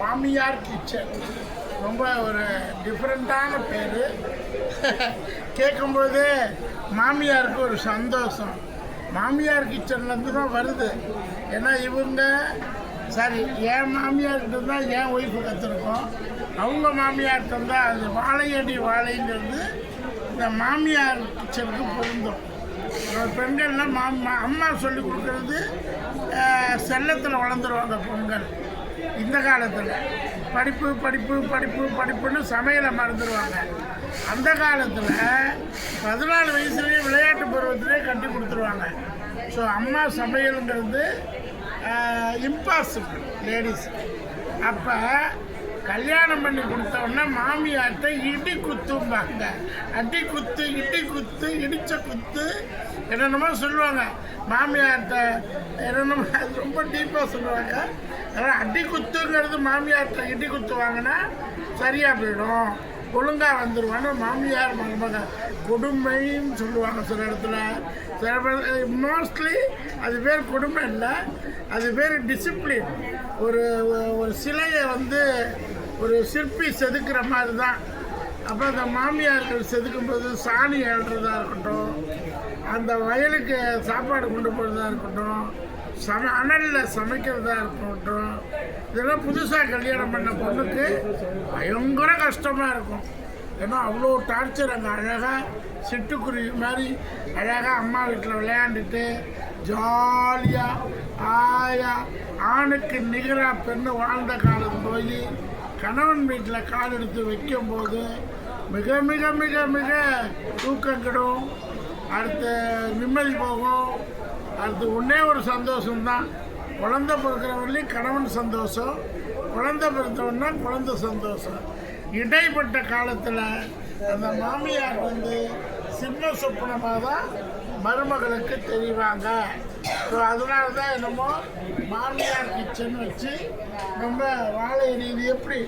மாமியார் கிச்சன். ரொம்ப ஒரு டிஃப்ரெண்ட்டான பேர். கேட்கும்போது மாமியாருக்கு ஒரு சந்தோஷம். மாமியார் கிச்சன்லேருந்து தான் வருது. ஏன்னா இவங்க சரி என் மாமியார்கிட்ட தான் என் ஒய்ஃபு கற்றுருக்கோம் அவங்க மாமியார்கிட்ட தான் அது வாழையடி வாழைங்கிறது இந்த மாமியார் கிச்சனுக்கு பொருந்தும். பெண்கள்லாம் மாமா அம்மா சொல்லி கொடுக்குறது செல்லத்தில் வளர்ந்துருவாங்க பொங்கல் இந்த காலத்தில் படிப்பு படிப்பு படிப்பு படிப்புன்னு சமையலை மறந்துடுவாங்க அந்த காலத்தில் பதினாலு வயசுலேயே விளையாட்டு பருவத்திலே கட்டி கொடுத்துருவாங்க. ஸோ அம்மா சமையலுங்கிறது இம்பாசிபிள் லேடிஸ் அப்போ கல்யாணம் பண்ணி கொடுத்த மாமியார்கிட்ட மாமியார்ட்ட இடி குத்தும்பாங்க. அடி குத்து இடி குத்து இடிச்ச குத்து என்னென்னமோ சொல்லுவாங்க. மாமியார்கிட்ட என்னென்னமோ அது ரொம்ப டீப்பாக சொல்லுவாங்க. அதனால் அடி குத்துங்கிறது மாமியார்கிட்ட இடி குத்து வாங்கினா சரியாக போயிடும். ஒழுங்காக வந்துடுவான்னு மாமியார் மருமக கொடுமைன்னு சொல்லுவாங்க சில இடத்துல. சில மோஸ்ட்லி அது பேர் கொடுமை இல்லை. அது பேர் டிசிப்ளின் ஒரு ஒரு சிலையை வந்து ஒரு சிற்பி செதுக்கிற மாதிரி தான் அப்புறம் அந்த மாமியார்கள் செதுக்கும் போது சாணி ஏழுறதா இருக்கட்டும் அந்த வயலுக்கு சாப்பாடு கொண்டு போகிறதா இருக்கட்டும் சம அனலில் சமைக்கிறதா இருக்கட்டும் இதெல்லாம் புதுசாக கல்யாணம் பண்ண பொண்ணுக்கு பயங்கர கஷ்டமாக இருக்கும். ஏன்னா அவ்வளோ டார்ச்சர் அங்கே அழகாக சிட்டுக்குருவி மாதிரி அழகாக அம்மா வீட்டில் விளையாண்டுட்டு ஜாலியாக ஆயா ஆணுக்கு நிகராக பெண்ணு வாழ்ந்த காலம் போய் கணவன் வீட்டில் கால் எடுத்து வைக்கும்போது மிக மிக மிக மிக தூக்கம் கெடும் அடுத்து நிம்மதி போகும். அடுத்து ஒன்றே ஒரு சந்தோஷம்தான். குழந்தை பிறக்கிறவர்களையும் கணவன் சந்தோஷம். குழந்தை பிறந்தவன்னா குழந்தை சந்தோஷம். இடைப்பட்ட காலத்தில் அந்த மாமியார் வந்து சிம்ம சொப்பனமாக தான் மருமகளுக்கு தெரிவாங்க. ஸோ அதனால தான் என்னமோ மாமியார் கிச்சன் வச்சு ரொம்ப வாழை இது எப்படி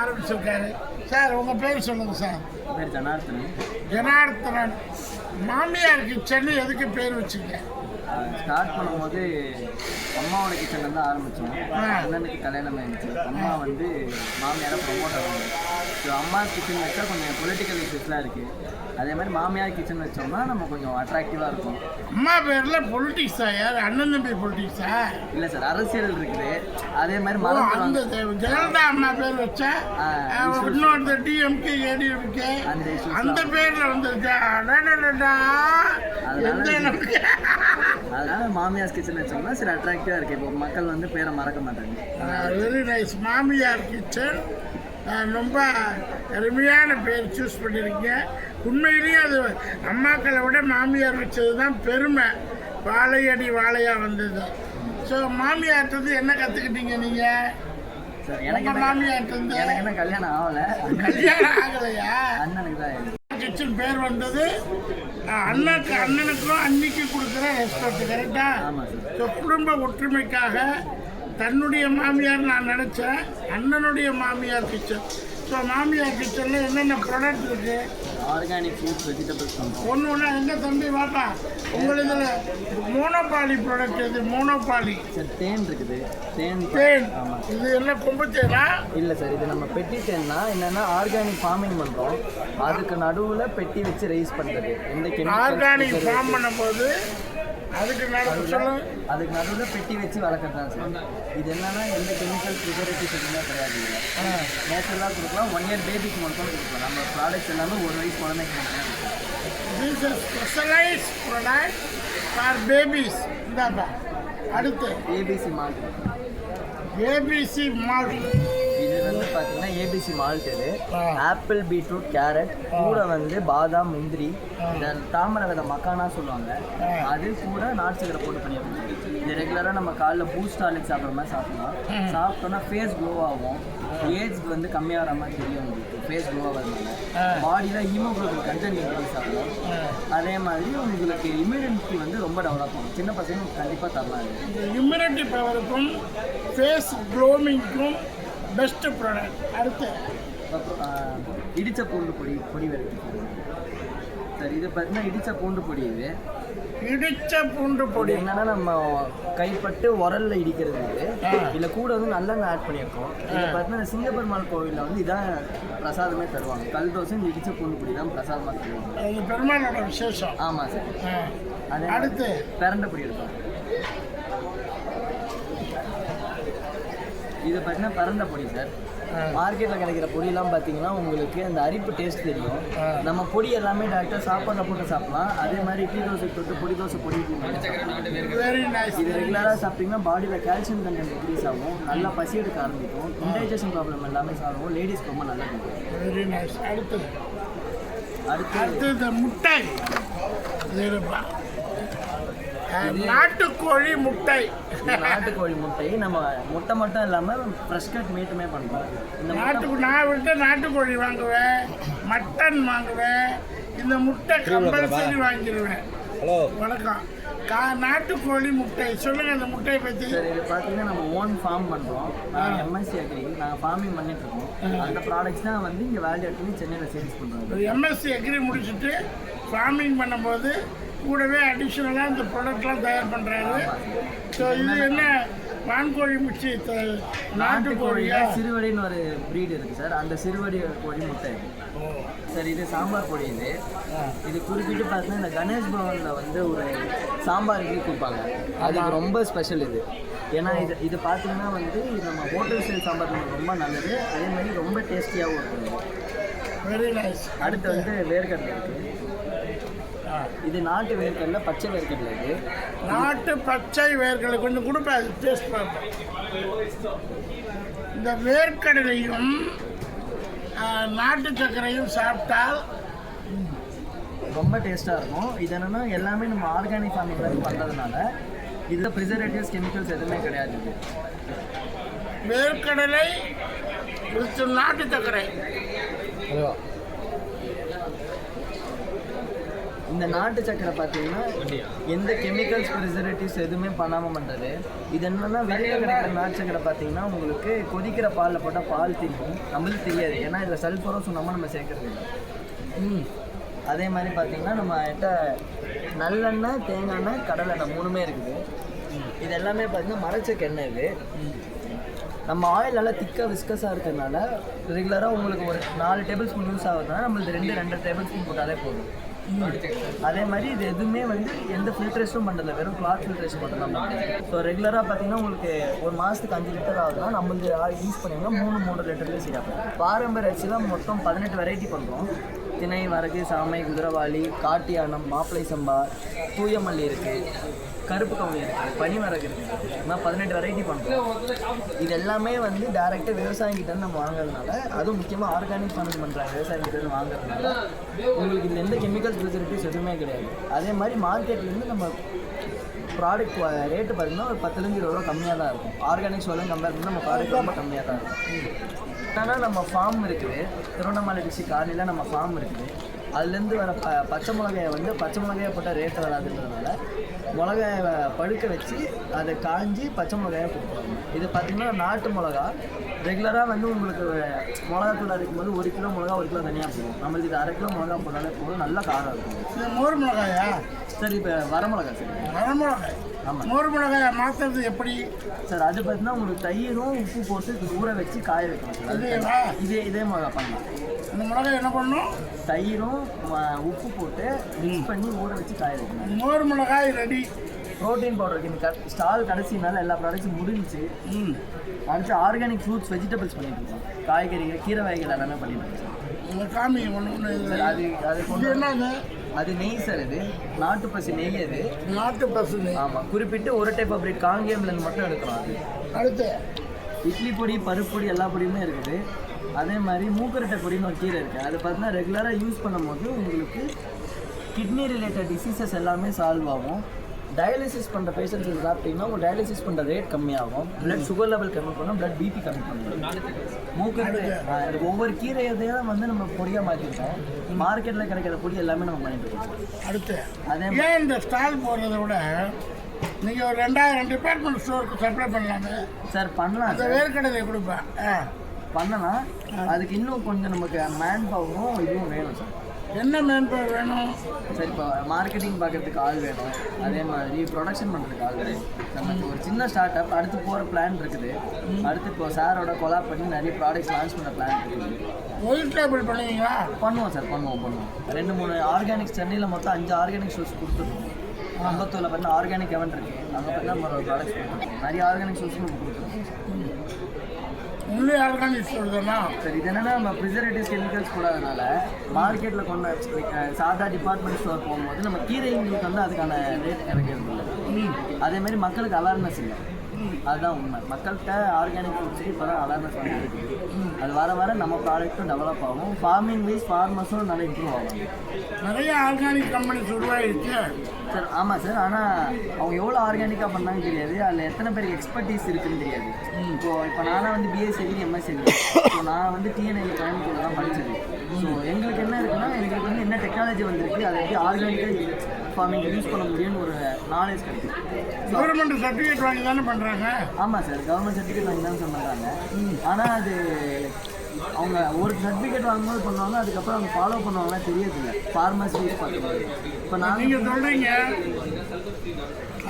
ஆரம்பிச்சிருக்காரு. சார் உங்கள் பேர் சொல்லுங்கள் சார். பேர் ஜனார்த்தனன். ஜனார்த்தனன் மாமியார் கிச்சன் எதுக்கு பேர் வச்சுங்க? ஸ்டார்ட் பண்ணும்போது அம்மாவோட கிச்சன்ல தான் ஆரம்பித்தோம். அண்ணனுக்கு கல்யாணம் ஆயிடுச்சு. அம்மா வந்து மாமியாரை ப்ரொமோட் ஆகுது ஸோ அம்மா கிச்சன் வச்சா கொஞ்சம் பொலிட்டிக்கல் இஷ்யூஸ்லாம் இருக்குது அதே மாதிரி மாமியார் கிச்சன் வச்சோம்னா நம்ம கொஞ்சம் அட்ராக்டிவாக இருக்கும். அம்மா பேரில் பொலிட்டிக்ஸா யார் அண்ணன் தம்பி பொலிட்டிக்ஸா இல்லை சார் அரசியல் இருக்குது. அதே மாதிரி அந்த ஜெயலலிதா அம்மா பேர் வச்சா? இன்னொரு டிஎம்கே ஏடிஎம்கே அந்த பேர்ல வந்துருச்சா அதனால மாமியார் கிச்சன் வச்சோம்னா சரி அட்ராக்டிவாக இருக்குது இப்போ மக்கள் வந்து பேரை மறக்க மாட்டாங்க. வெரி நைஸ் மாமியார் கிச்சன் ரொம்ப அருமையான பேர் சூஸ் பண்ணியிருக்கீங்க. உண்மையிலேயே அது அம்மாக்களை விட மாமியார் வச்சது தான் பெருமை. வாழையடி வாழையா வந்தது. ஸோ மாமியார்ட்டது என்ன கற்றுக்கிட்டீங்க நீங்கள் எனக்கு மாமியார்ட்டது எனக்கு என்ன கல்யாணம் ஆகலை? கல்யாணம் ஆகலையா? அண்ணனுக்கு தான். கிச்சன் பேர் வந்தது. அண்ணனுக்கு அண்ணனுக்கும் அன்னிக்கு கொடுக்குற ரெஸ்பெக்ட் கரெக்டா ஸோ குடும்ப ஒற்றுமைக்காக தன்னுடைய மாமியார் நான் நினச்சேன். அண்ணனுடைய மாமியார் கிச்சன் ஸோ மாமியார் கிச்சனில் என்னென்ன ப்ராடக்ட் இருக்கு? ஆர்கானிக் ஃப்ரூட்ஸ் வெஜிடபிள்ஸ் ஒன்று ஒன்றா எங்கே தம்பி வாப்பா. உங்கள் இதில் மோனோபாலி ப்ராடக்ட் இது மோனோபாலி சார் தேன் இருக்குது. தேன் தேன். இது என்ன கொம்பு தேனா? இல்லை சார் இது நம்ம பெட்டி தேன்னா என்னென்னா ஆர்கானிக் ஃபார்மிங் பண்ணுறோம் அதுக்கு நடுவில் பெட்டி வச்சு ரைஸ் பண்ணுறது எந்த ஆர்கானிக் ஃபார்ம் பண்ணும்போது அதுக்கு அதுக்கு நடுவில் பெட்டி வச்சு வளர்க்குறது தான் சார். இது என்னன்னா எந்த கெமிக்கல் ப்ரிசர்வேட்டிவ்ஸ் எதுவுமே கிடையாது நேச்சுரலாக கொடுக்கலாம் ஒன் இயர் பேபிக்கு மட்டும் கொடுக்கலாம். நம்ம ப்ராடக்ட்ஸ் எல்லாமே ஒரு வயசு குழந்தைக்கு மட்டும் this is specialise product for babies இந்தாப்பா அடுத்து. ஏபிசி மால்ட் ஏபிசி மால்ட் பார்த்தீங்கன்னா ஏபிசி மால்ட் இது. ஆப்பிள் பீட்ரூட் கேரட் கூட வந்து பாதாம் முந்திரி தாமரை விதை மக்கானா சொல்லுவாங்க. அது கூட நாட்டு சக்கரை போட்டு பண்ணியிருக்கோம் இது ரெகுலராக நம்ம காலைல பூஸ்ட் சாப்பிட்ற மாதிரி சாப்பிடலாம். சாப்பிட்டோன்னா ஃபேஸ் க்ளோ ஆகும். ஏஜ் வந்து கம்மியாகிற மாதிரி தெரியும் உங்களுக்கு. ஃபேஸ் க்ளோ ஆகிறதுனால. பாடியில் ஹீமோகுளோபின் கண்டென்ட் இன்க்ரீஸ் ஆகும் அதே மாதிரி உங்களுக்கு இம்யூனிட்டி வந்து ரொம்ப டெவலப் ஆகும். சின்ன பசங்க கண்டிப்பாக தரலாம். இம்யூனிட்டி பவருக்கும் ஃபேஸ் க்ளோமிங்க்கும் பெஸ்ட் ப்ராடக்ட் அடுத்து. இடிச்ச பூண்டு பொடி பொடி வெரைட்டி சார் இது பார்த்தீங்கன்னா இடிச்ச பூண்டு பொடி இது. இடிச்ச பூண்டு பொடி. என்னன்னா நம்ம கைப்பட்டு உரல்ல இடிக்கிறது இது. ஆ. இதுல கூட வந்து நல்லெண்ணெய் ஆட் பண்ணியிருக்கோம். இது பார்த்தீங்கன்னா சிங்கப்பெருமாள் கோவிலில் வந்து இதான் பிரசாதமே தருவாங்க. கல் தோசை இந்த இடிச்ச பூண்டு பொடி தான் பிரசாதமாக தருவாங்க. பெருமாளோட விசேஷம். ஆமாம் சார். அதே அடுத்து. பிரண்ட பொடி எடுப்போம். இது பார்த்தீங்கன்னா பரண்ட பொடி சார். மார்க்கெட்டில் கிடைக்கிற பொடியெல்லாம் பார்த்தீங்கன்னா உங்களுக்கு அந்த அரிப்பு டேஸ்ட் தெரியும். நம்ம பொடி எல்லாமே டேரெக்டாக சாப்பாட்டில் போட்டு சாப்பிடலாம். அதே மாதிரி இட்லி தோசை தொட்டு பொடி தோசை பொடி இது ரெகுலராக சாப்பிட்டீங்கன்னா பாடியில் கால்சியம் கண்டென்ட் இன்க்ரீஸ் ஆகும். நல்லா பசி எடுக்க ஆரம்பிக்கும் இன்டைஜஷன் ப்ராப்ளம் எல்லாமே ஆகும். லேடிஸ்க்கு ரொம்ப வெரி நைஸ் அடுத்து அடுத்து முட்டை. நாட்டுக்கோழி முட்டை. இந்த நாட்டுக்கோழி முட்டை. நம்ம முட்டை மட்டும் இல்லாமல் ஃப்ரெஷ் கட் மீட்டுமே பண்ணுறோம் இந்த முட்டை நாட்டு நான் விட்டு நாட்டுக்கோழி வாங்குவேன் மட்டன் வாங்குவேன் இந்த முட்டை கம்பல்சரி வாங்கிடுவேன். ஹலோ. வணக்கம். கா நாட்டுக்கோழி முட்டை. சொல்லுங்க அந்த முட்டையை பற்றி சார் இது பார்த்தீங்கன்னா நம்ம ஓன் ஃபார்ம் பண்ணுறோம் நாங்கள் எம்எஸ்சி அக்ரி நாங்கள் ஃபார்மிங் பண்ணிட்டு இருக்கோம். அந்த ப்ராடக்ட்ஸ் தான் வந்து இங்கே வேல்யூ பண்ணி சென்னையில் சேல்ஸ் பண்ணுறோம் எம்எஸ்சி அக்ரி முடிச்சுட்டு ஃபார்மிங் பண்ணும்போது கூடவே அடிஷ்னலாக இந்த ப்ராடக்ட்லாம் தயார் பண்ணுறாரு ஸோ இது என்ன? வான்கோழி முச்சி நாட்டுக்கோழியா சிறுவடின்னு ஒரு ப்ரீடு இருக்குது சார். அந்த சிறுவடி கோழி முட்டை. சார் இது சாம்பார் பொடி இது. இது குறிப்பிட்டு பார்த்தீங்கன்னா இந்த கணேஷ் பவனில் வந்து ஒரு சாம்பார் இட்லி கொடுப்பாங்க. அதுக்கு ரொம்ப ஸ்பெஷல் இது. ஏன்னா இது இது பார்த்தீங்கன்னா வந்து நம்ம ஹோட்டல் ஸ்டைல் சாம்பார் ரொம்ப நல்லது. அதே மாதிரி ரொம்ப டேஸ்டியாகவும் இருக்கும். வெரி நைஸ் அடுத்து வந்து வேர்க்கடலை இருக்குது இது நாட்டு வேர்க்கடலை பச்சை வேர்க்கடலை இது. நாட்டு பச்சை வேர்க்கடலை கொஞ்சம் கொடுப்பேன் டேஸ்ட் பார்ப்போம். இந்த வேர்க்கடலையும் நாட்டு சர்க்கரையும் சாப்பிட்டால் ரொம்ப டேஸ்ட்டாக இருக்கும். இது என்னன்னா எல்லாமே நம்ம ஆர்கானிக் ஃபார்மிங்கில் பண்ணுறதுனால இதில் ப்ரிசர்வேட்டிவ்ஸ் கெமிக்கல்ஸ் எதுவுமே கிடையாது இது. வேர்க்கடலை வித் நாட்டு சர்க்கரை ஹலோ இந்த நாட்டு சக்கரை பார்த்தீங்கன்னா எந்த கெமிக்கல்ஸ் ப்ரிசர்வேட்டிவ்ஸ் எதுவுமே பண்ணாமல் பண்ணுறது இது என்னன்னா வெளியில் கிடைக்கிற நாட்டு சக்கரை பார்த்தீங்கன்னா உங்களுக்கு கொதிக்கிற பாலில் போட்டால் பால் தெரியும். நம்மளுக்கு தெரியாது. ஏன்னா இதில் சல்ஃபரும் சுண்ணாமல் நம்ம சேர்க்கறது இல்லை. ம். அதே மாதிரி பார்த்தீங்கன்னா நம்ம கிட்ட நல்லெண்ணெய் தேங்காய் எண்ணெய் கடலை எண்ணெய் மூணுமே இருக்குது. இது எல்லாமே பார்த்தீங்கன்னா மரச்சக்க எண்ணெய் இது. நம்ம ஆயில் நல்லா திக்காக விஸ்கஸாக இருக்கிறதுனால ரெகுலராக உங்களுக்கு ஒரு நாலு டேபிள் ஸ்பூன் யூஸ் ஆகுதுன்னா நம்மளுக்கு ரெண்டு ரெண்டு டேபிள் ஸ்பூன் போட்டாலே போதும். அதே மாதிரி இது எதுவுமே வந்து எந்த ஃபில்ட்ரேஷனும் பண்ணல வெறும் கிளாத் ஃபில்ட்ரேஷன் மட்டும் தான் ஸோ ரெகுலராக பார்த்தீங்கன்னா உங்களுக்கு ஒரு மாதத்துக்கு அஞ்சு லிட்டர் ஆகுதுன்னா நம்மளுக்கு யூஸ் பண்ணிங்கன்னா மூணு மூணு லிட்டர்லேயே சரியாக பாரம்பரிய அரிசியில் மொத்தம் பதினெட்டு வெரைட்டி பண்ணுறோம் திணை வரகு சாமை குதிரவாளி காட்டியானம் மாப்பிளை சம்பா தூயமல்லி இருக்குது கருப்பு கவுனி இருக்குது பனிமரகு இருக்குது நான் பதினெட்டு வெரைட்டி பண்ணுறோம் இது எல்லாமே வந்து டேரெக்டாக விவசாயிகிட்ட இருந்து நம்ம வாங்குறதுனால அதுவும் முக்கியமாக ஆர்கானிக் ஃபார்மிங் பண்ணுறாங்க விவசாயிகிட்டேருந்து வாங்குறதுனால உங்களுக்கு இதில் எந்த கெமிக்கல்ஸ் ஃபெசிலிட்டிஸ் எதுவுமே கிடையாது. அதே மாதிரி மார்க்கெட்லேருந்து நம்ம ப்ராடக்ட் ரேட்டு பார்த்தீங்கன்னா ஒரு பத்துலேருந்து இருபது ரூபா கம்மியாக தான் இருக்கும். ஆர்கானிக் சோளம் கம்பேர் பண்ணி நம்ம ப்ராடக்ட் ரொம்ப கம்மியாக தான் இருக்கும். ஆனால் நம்ம ஃபார்ம் இருக்குது. திருவண்ணாமலை டிஸ்ட்ரிக் காலையில் நம்ம ஃபார்ம் இருக்குது. அதுலேருந்து வர ப பச்சை மிளகாயை வந்து பச்சை மிளகாயை போட்டால் ரேட் வராதுன்றதுனால மிளகாயை பழுக்க வச்சு அதை காஞ்சி பச்சை மிளகாயை கொடுக்குறாங்க இது பார்த்திங்கன்னா நாட்டு மிளகா. ரெகுலராக வந்து உங்களுக்கு மிளகா தூள் அரைக்கும் போது ஒரு கிலோ மிளகா ஒரு கிலோ தனியாக போடும் நம்மளுக்கு இது அரை கிலோ மிளகா போட்டாலே போதும். நல்ல காரம் இருக்கும். இது மோர் மிளகாயா? சார் இப்போ வர மிளகா சார். வரமிளகாய் ஆமாம் மோர் மிளகாயை மாற்றுறது எப்படி? சார் அது பார்த்தீங்கன்னா உங்களுக்கு தயிரும் உப்பு போட்டு இது ஊற வச்சு காய வைக்கணும் சார். அது இதேவா இதே இதே மிளகா பண்ணலாம் இந்த மிளகாய் என்ன பண்ணும்? தயிரும் ம- உப்பு போட்டு மிக்ஸ் பண்ணி ஊற வச்சு காய வைக்கணும். மோர் மிளகாய் ரெடி. ப்ரோட்டீன் பவுடர் இந்த ஸ்டால் கடைசினால எல்லா ப்ராடக்ட்ஸும் முடிஞ்சுச்சு. ம். அடுத்து ஆர்கானிக் ஃப்ரூட்ஸ் வெஜிடபிள்ஸ் பண்ணிட்டு இருக்கோம். காய்கறிகள் கீரை வகைகள் எல்லாமே பண்ணிட்டு இருக்கோம். இந்த காமி ஒன்று ஒன்று சார் அது அது இது கொண்டு என்னது? அது நெய் சார் இது. நாட்டு பசி நெய் அது. நாட்டு பசுனை ஆமாம் குறிப்பிட்டு ஒரு டைப் ஆஃப் பிரீட் காங்கேயம்லேருந்து மட்டும் எடுக்கிறோம் அது. அடுத்து. இட்லி பொடி பருப்பு பொடி எல்லா பொடியுமே இருக்குது. அதே மாதிரி மூக்கரட்டை பொடின்னு ஒரு கீரை இருக்குது அது பார்த்தீங்கன்னா ரெகுலராக யூஸ் பண்ணும்போது உங்களுக்கு கிட்னி ரிலேட்டட் டிசீசஸ் எல்லாமே சால்வ் ஆகும். டயாலிசிஸ் பண்ணுற பேஷண்ட்ஸ் இது சாப்பிட்டீங்கன்னா உங்கள் டயாலிசிஸ் பண்ணுற ரேட் கம்மியாகும். பிளட் சுகர் லெவல் கம்மி பண்ணும் பிளட் பிபி கம்மி பண்ணும். இது ஒவ்வொரு கீரையதையும் வந்து நம்ம பொடியாக மாற்றிருக்கோம் மார்க்கெட்டில் கிடைக்கிற பொடி எல்லாமே நம்ம பண்ணிட்டு அடுத்து அதே ஏன் இந்த ஸ்டால் போடுறத விட நீங்கள் ஒரு ரெண்டாயிரம் டிபார்ட்மெண்ட் ஸ்டோருக்கு சப்ளை பண்ணலாமே? சார் பண்ணலாம் சார் வேர்க்கடலை கொடுப்பேன். ஆ. பண்ணலாம். அதுக்கு இன்னும் கொஞ்சம் நமக்கு மேன் பவரும் இதுவும் வேணும் சார் என்ன மேன் பவர் வேணும்? சரி இப்போ மார்க்கெட்டிங் பார்க்கறதுக்கு ஆள் வேணும். அதே மாதிரி ப்ரொடக்ஷன் பண்ணுறதுக்கு ஆள் வேணும். நமக்கு ஒரு சின்ன ஸ்டார்ட் அப் அடுத்து போகிற பிளான் இருக்குது. அடுத்து இப்போ சாரோட கொலாப் பண்ணி நிறைய ப்ராடக்ட்ஸ் லான்ச் பண்ண பிளான் இருக்குது. ஒயிட் டேபிள் பண்ணுவீங்களா? பண்ணுவோம் சார் பண்ணுவோம் பண்ணுவோம். ரெண்டு மூணு ஆர்கானிக் சென்னையில் மொத்தம் அஞ்சு ஆர்கானிக் ஷூஸ் கொடுத்துருக்கோம். அம்பத்தூரில் பார்த்தீங்கன்னா ஆர்கானிக் எவன் இருக்கு. அங்கே பார்த்தீங்கன்னா நம்ம ப்ராடக்ட்ஸ் கொடுத்துருக்கோம். நிறைய ஆர்கானிக் ஷூஸ் நம்ம கொடுத்துருக்கோம். ஒன்லி ஆர்கானிக் தானா சரி இது என்னன்னா நம்ம ப்ரிசர்வேட்டிவ்ஸ் கெமிக்கல்ஸ் போடாதனால மார்க்கெட்டில் கொண்ட சாதா டிபார்ட்மெண்ட் ஸ்டோர் போகும்போது நம்ம கீரைங்களுக்கு வந்து அதுக்கான ரேட் கிடைக்கிறது இல்லை அதே மாதிரி மக்களுக்கு அவேர்னஸ் இல்லை. அதுதான் உண்மை. மக்கள்கிட்ட ஆர்கானிக் ஃபுட்ஸுக்கு இப்போ தான் அவேர்னஸ் வந்துருக்கு அது வர வர நம்ம ப்ராடக்ட்டும் டெவலப் ஆகும். ஃபார்மிங் வைஸ் ஃபார்மர்ஸும் நல்லா இம்ப்ரூவ் ஆகும். நிறைய ஆர்கானிக் கம்பெனிஸ் உருவாயிடுச்சு சார் ஆமாம் சார். ஆனால் அவங்க எவ்வளோ ஆர்கானிக்காக பண்ணாங்க தெரியாது. அதில் எத்தனை பேருக்கு எக்ஸ்பர்டீஸ் இருக்குன்னு தெரியாது. இப்போ இப்போ நானாக வந்து பிஎஸ்சி எகிரி எம்எஸ்சி எகிரி ஸோ நான் வந்து டிஎன்ஐ கோயம்புத்தூர் தான் படித்தது ஸோ எங்களுக்கு என்ன இருக்குன்னா எங்களுக்கு வந்து என்ன டெக்னாலஜி வந்திருக்கு அதை எப்படி ஆர்கானிக்காக ஃபார்மிங் யூஸ் பண்ண முடியும்னு ஒரு நாலேஜ் கிடைக்கும் கவர்மெண்ட் சர்டிஃபிகேட் வாங்கி தானே பண்ணுறாங்க ஆமாம் சார். கவர்மெண்ட் சர்டிஃபிகேட் வாங்கி தான் சொன்னாங்க ஆனால் அது அவங்க ஒரு சர்டிஃபிகேட் வாங்கும்போது பண்ணுவாங்க அதுக்கப்புறம் அவங்க ஃபாலோ பண்ணுவாங்கன்னா தெரியதில்லை ஃபார்மர்ஸ் யூஸ் பண்ணுவாங்க இப்போ நாங்கள் நீங்கள் சொல்கிறீங்க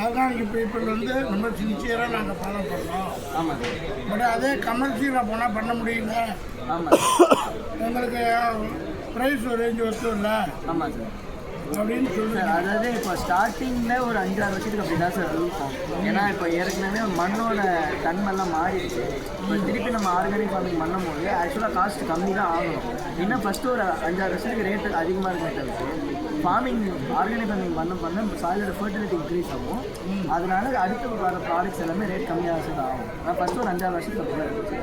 ஆர்கானிக் பீப்புள் வந்து ரொம்ப சின்சியராக நாங்கள் ஃபாலோ பண்ணோம் ஆமாம் பட் அதே கமர்ஷியலாக போனால் பண்ண முடியல ஆமாம் எங்களுக்கு ப்ரைஸ் ரேஞ்ச் ஒத்தும் இல்லை ஆமாம் சார் அப்படின்னு அதாவது இப்போ ஸ்டார்டிங்கில் ஒரு அஞ்சாறு வருஷத்துக்கு அப்படி தான் சார் இருக்கும் ஏன்னா இப்போ ஏற்கனவே மண்ணோட தன்மைலாம் மாறிடுச்சு. இப்போ திருப்பி நம்ம ஆர்கானிக் ஃபார்மிங் பண்ணும்போது ஆக்சுவலாக காஸ்ட் கம்மி தான் ஆகணும். இன்னும் ஃபஸ்ட்டு ஒரு அஞ்சாறு வருஷத்துக்கு ரேட்டு அதிகமாக இருக்குமே தவிர்த்து ஃபார்மிங் ஆர்கானிக் ஃபார்மிங் பண்ண பண்ண சாயிலோட ஃபர்டிலிட்டி இன்க்ரீஸ் ஆகும். அதனால அடுத்து வர ப்ராடக்ட்ஸ் எல்லாமே ரேட் கம்மியாக தான் ஆகும். ஆனால் ஃபஸ்ட்டு ஒரு அஞ்சாறு வருஷத்துக்கு அப்படி தான் இருந்துச்சு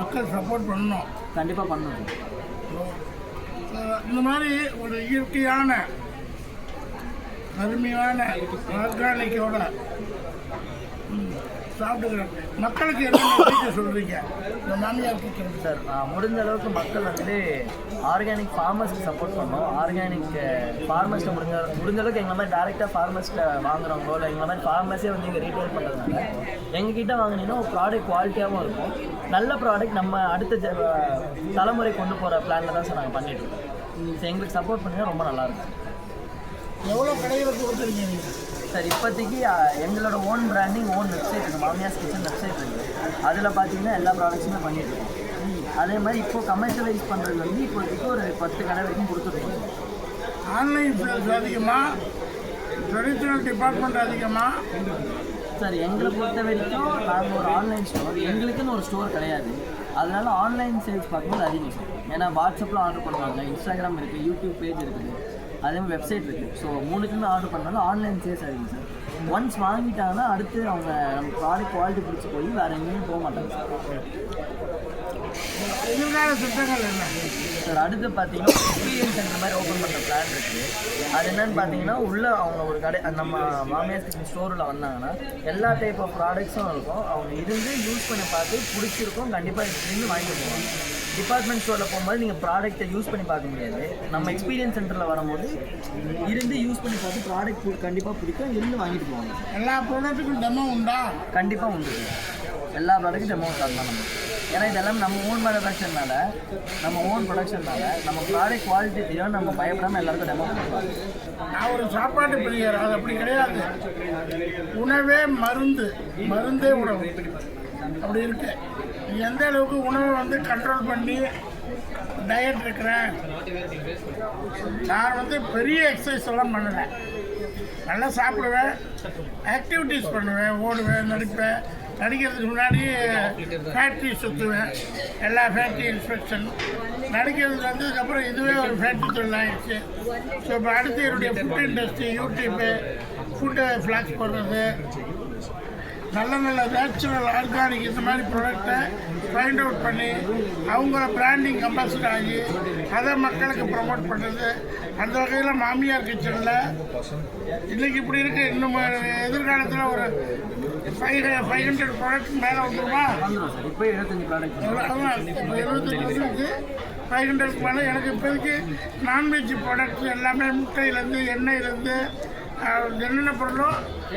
மக்கள் சப்போர்ட் பண்ணணும். கண்டிப்பாக பண்ணணும். இந்த மாதிரி ஒரு இயற்கையான அருமையான ஆர்கானிக்கோட ம், சாப்பிட்டுக்கிறேன் மக்களுக்கு என்ன சொல்கிறீங்க இந்த மாமியார் கிச்சன் சார் ஆஹ் முடிஞ்ச அளவுக்கு மக்கள் வந்து ஆர்கானிக் ஃபார்மர்ஸ்க்கு சப்போர்ட் பண்ணோம் ஆர்கானிக் ஃபார்மர்ஸ்ட்டை முடிஞ்ச முடிஞ்ச அளவுக்கு எங்களை மாதிரி டேரெக்டாக ஃபார்மர்ஸ்ட்டை வாங்குறவங்களோ இல்லை எங்களை மாதிரி ஃபார்மர்ஸே வந்து இங்கே ரீட்டைல் பண்ணுறதுனால எங்ககிட்ட வாங்கினீங்கன்னா ப்ராடக்ட் குவாலிட்டியாகவும் இருக்கும். நல்ல ப்ராடக்ட் நம்ம அடுத்த தலைமுறை கொண்டு போகிற பிளானில் தான் சார் நாங்கள் பண்ணிட்டு இருக்கோம். எங்களுக்கு சப்போர்ட் பண்ணிங்கன்னா ரொம்ப நல்லாயிருக்கும் எவ்வளோ கடைகளுக்கு கொடுத்துருக்கீங்க சார் இப்போதைக்கு எங்களோட ஓன் பிராண்டிங் ஓன் வெப்சைட் இருக்குது மாமியாஸ் கிச்சன் வெப்சைட் இருக்குது அதில் பார்த்தீங்கன்னா எல்லா ப்ராடக்ட்ஸுமே பண்ணிட்டு இருக்கோம். அதே மாதிரி இப்போ கமர்ஷியலைஸ் பண்ணுறது வந்து இப்போதைக்கு ஒரு பத்து கடை வரைக்கும் கொடுத்துருக்கோம். ஆன்லைன் சேல்ஸ் அதிகமாக ட்ரெடிஷ்னல் டிபார்ட்மெண்ட் அதிகமாக சார் எங்களை பொறுத்த வரைக்கும் நாங்கள் ஒரு ஆன்லைன் ஸ்டோர் எங்களுக்குன்னு ஒரு ஸ்டோர் கிடையாது. அதனால ஆன்லைன் சேல்ஸ் பார்க்கும்போது அதிகம் சார். ஏன்னா வாட்ஸ்அப்பில் ஆர்டர் பண்ணுவாங்க இன்ஸ்டாகிராம் இருக்குது யூடியூப் பேஜ் இருக்குது அதே மாதிரி வெப்சைட் இருக்குது ஸோ மூணுக்குமே ஆர்டர் பண்ணாலும் ஆன்லைன் சேல்ஸ் அதிகம் சார். ஒன்ஸ் வாங்கிட்டாங்கன்னா அடுத்து அவங்க நம்ம ப்ராடக்ட் குவாலிட்டி பிடிச்சி போய் வேறு எங்கேயும் போக மாட்டாங்க சார். சார் அடுத்து பார்த்தீங்கன்னா எக்ஸ்பீரியன்ஸ் சென்டர் மாதிரி ஓப்பன் பண்ணுற பிளான் இருக்குது அது என்னன்னு பார்த்தீங்கன்னா உள்ள அவங்க ஒரு கடை நம்ம மாமியார் ஸ்டோரில் வந்தாங்கன்னா எல்லா டைப் ஆஃப் ப்ராடக்ட்ஸும் இருக்கும். அவங்க இருந்து யூஸ் பண்ணி பார்த்து பிடிச்சிருக்கும். கண்டிப்பாக இருந்து வாங்கிட்டு போவாங்க டிபார்ட்மெண்ட் ஸ்டோரில் போகும்போது நீங்கள் ப்ராடக்ட்டை யூஸ் பண்ணி பார்க்க முடியாது. நம்ம எக்ஸ்பீரியன்ஸ் சென்டரில் வரும்போது இருந்து யூஸ் பண்ணி பார்த்து ப்ராடக்ட் கண்டிப்பாக பிடிக்கும். இருந்து வாங்கிட்டு போவாங்க எல்லா ப்ராடக்ட்டுக்கும் டெமோ உண்டா? கண்டிப்பாக உண்டு. எல்லா ப்ராடக்ட்டும் டெமோ தான் நம்ம ஏன்னா இதெல்லாம் நம்ம ஓன் மேனுஃபேக்சர்னால நம்ம ஓன் ப்ரொடக்ஷன்னால நம்ம ப்ராடக்ட் குவாலிட்டி தெரியும் நம்ம பயப்படாமல் எல்லாருக்கும் டெமோ நான் ஒரு சாப்பாட்டு பிரியர் அது அப்படி கிடையாது. உணவே மருந்து மருந்தே உணவு. அப்படி இருக்கு. எந்த அளவுக்கு உணவை வந்து கண்ட்ரோல் பண்ணி டயட் இருக்கிறேன்? நான் வந்து பெரிய எக்ஸசைஸ் எல்லாம் பண்ணலை நல்லா சாப்பிடுவேன். ஆக்டிவிட்டீஸ் பண்ணுவேன். ஓடுவேன் நடிப்பேன். நடிக்கிறதுக்கு முன்னாடி ஃபேக்ட்ரி சுற்றுவேன் எல்லா ஃபேக்ட்ரி இன்ஸ்பெக்ஷன் நடிக்கிறதுக்கு வந்ததுக்கப்புறம் இதுவே ஒரு ஃபேக்ட்ரி தொழில் ஆயிடுச்சு. ஸோ இப்போ அடுத்து என்னுடைய food industry YouTube food vlogs போடுறது. நல்ல நல்ல நேச்சுரல் ஆர்கானிக் இந்த மாதிரி ப்ராடக்டை ஃபைண்ட் அவுட் பண்ணி அவங்கள பிராண்டிங் கம்பல்சரி ஆகி அதை மக்களுக்கு ப்ரொமோட் பண்ணுறது அந்த வகையில் மாமியார் கிச்சனில் இன்றைக்கி இப்படி இருக்கு. இன்னும் எதிர்காலத்தில் ஒரு ஃபைவ் ஃபைவ் ஹண்ட்ரட் ப்ராடக்ட் மேலே வந்துருமா? வந்துடும் சார் இப்போ இருபத்தஞ்சி ப்ராடக்ட் இருபத்தஞ்சி ஃபைவ் ஹண்ட்ரட் மேலே எனக்கு இப்போதைக்கு நான்வெஜ் ப்ராடக்ட்ஸ் எல்லாமே முட்டையிலேருந்து எண்ணெயிலேருந்து என்னென்ன பொருளோ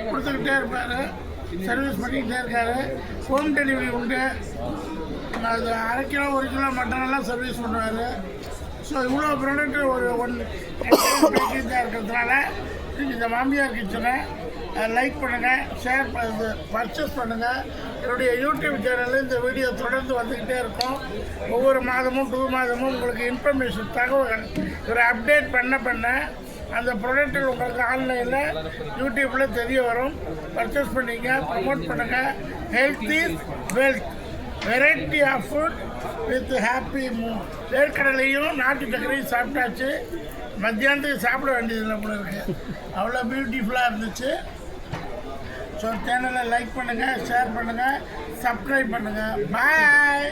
கொடுத்துக்கிட்டே இருப்பார். சர்வீஸ் பண்ணிக்கிட்டே இருக்காரு. ஹோம் டெலிவரி உண்டு. அது அரை கிலோ ஒரு கிலோ மட்டனெல்லாம் சர்வீஸ் பண்ணுவார். ஸோ இவ்வளோ ப்ராடக்ட் ஒரு ஒன் பேக்கேஜாக இருக்கிறதுனால இந்த மாமியார் கிச்சனை லைக் பண்ணுங்கள் ஷேர் பண்ணு பர்ச்சேஸ் பண்ணுங்கள் என்னுடைய யூடியூப் சேனலில் இந்த வீடியோ தொடர்ந்து வந்துக்கிட்டே இருக்கும். ஒவ்வொரு மாதமும் டூ மாதமும் உங்களுக்கு இன்ஃபர்மேஷன் தகவல்கள் ஒரு அப்டேட் பண்ண பண்ண அந்த ப்ராடக்ட்டில் உங்களுக்கு ஆன்லைனில் யூடியூப்பில் தெரிய வரும். பர்ச்சேஸ் பண்ணிங்க ப்ரமோட் பண்ணுங்கள் health is wealth variety of food with happy மூ வேர்க்கடலையும் நாட்டு சக்கரையும் சாப்பிட்டாச்சு. மத்தியானத்துக்கு சாப்பிட வேண்டியதில்லை போல இருக்கு அவ்வளோ பியூட்டிஃபுல்லாக இருந்துச்சு. ஸோ சேனலை லைக் பண்ணுங்கள் ஷேர் பண்ணுங்கள் சப்ஸ்கிரைப் பண்ணுங்கள் பாய்